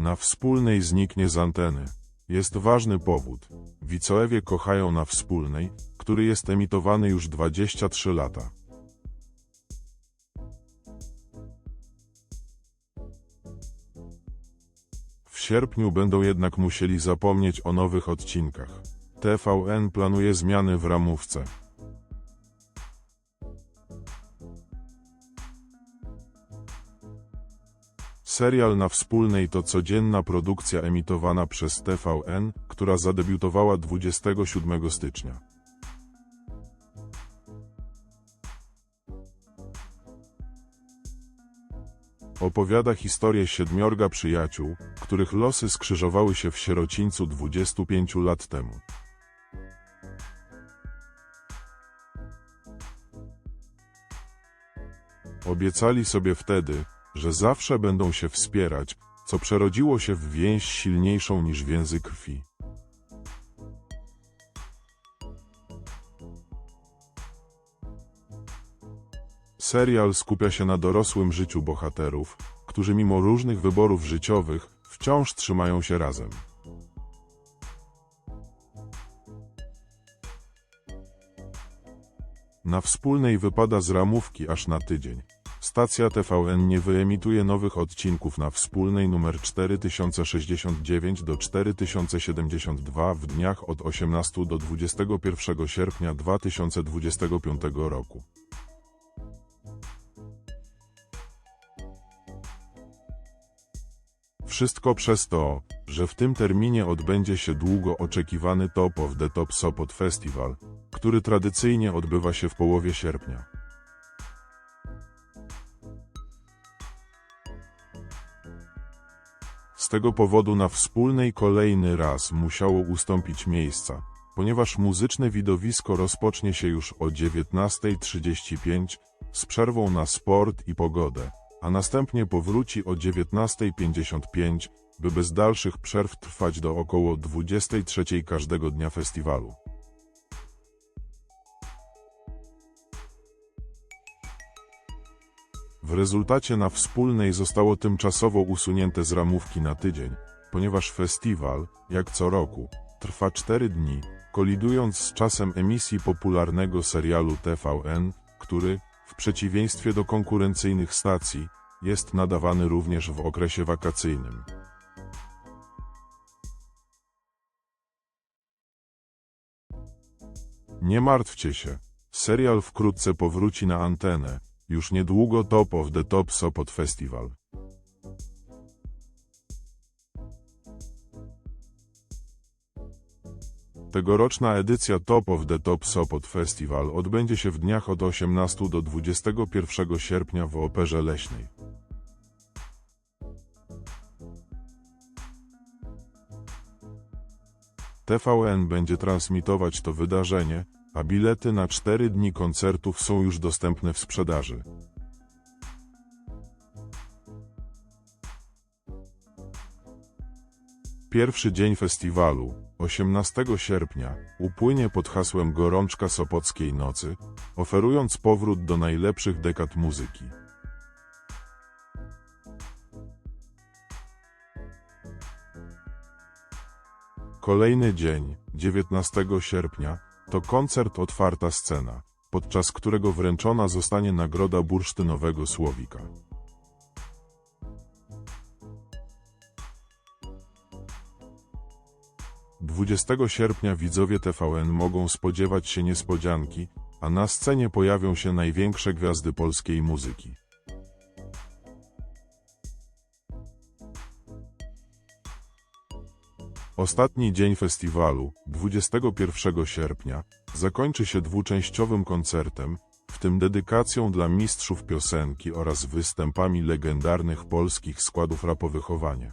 Na wspólnej zniknie z anteny. Jest ważny powód. Wicoewie kochają na wspólnej, który jest emitowany już 23 lata. W sierpniu będą jednak musieli zapomnieć o nowych odcinkach. TVN planuje zmiany w ramówce. Serial na wspólnej to codzienna produkcja emitowana przez TVN, która zadebiutowała 27 stycznia. Opowiada historię siedmiorga przyjaciół, których losy skrzyżowały się w sierocińcu 25 lat temu. Obiecali sobie wtedy, że zawsze będą się wspierać, co przerodziło się w więź silniejszą niż więzy krwi. Serial skupia się na dorosłym życiu bohaterów, którzy mimo różnych wyborów życiowych wciąż trzymają się razem. Na wspólnej wypada z ramówki aż na tydzień. Stacja TVN nie wyemituje nowych odcinków na wspólnej numer 4069 do 4072 w dniach od 18 do 21 sierpnia 2025 roku. Wszystko przez to, że w tym terminie odbędzie się długo oczekiwany Top of the Top Sopot Festival, który tradycyjnie odbywa się w połowie sierpnia. Tego powodu na wspólnej kolejny raz musiało ustąpić miejsca, ponieważ muzyczne widowisko rozpocznie się już o 19.35 z przerwą na sport i pogodę, a następnie powróci o 19.55, by bez dalszych przerw trwać do około 23.00 każdego dnia festiwalu. W rezultacie na wspólnej zostało tymczasowo usunięte z ramówki na tydzień, ponieważ festiwal, jak co roku, trwa 4 dni, kolidując z czasem emisji popularnego serialu TVN, który, w przeciwieństwie do konkurencyjnych stacji, jest nadawany również w okresie wakacyjnym. Nie martwcie się, serial wkrótce powróci na antenę, już niedługo Top of the Top Sopot Festival. Tegoroczna edycja Top of the Top Sopot Festival odbędzie się w dniach od 18 do 21 sierpnia w Operze Leśnej. TVN będzie transmitować to wydarzenie, a bilety na 4 dni koncertów są już dostępne w sprzedaży. Pierwszy dzień festiwalu, 18 sierpnia, upłynie pod hasłem Gorączka Sopockiej Nocy, oferując powrót do najlepszych dekad muzyki. Kolejny dzień, 19 sierpnia, to koncert Otwarta Scena, podczas którego wręczona zostanie nagroda bursztynowego Słowika. Dwudziestego sierpnia widzowie TVN mogą spodziewać się niespodzianki, a na scenie pojawią się największe gwiazdy polskiej muzyki. Ostatni dzień festiwalu, 21 sierpnia, zakończy się dwuczęściowym koncertem, w tym dedykacją dla mistrzów piosenki oraz występami legendarnych polskich składów rapowychowania.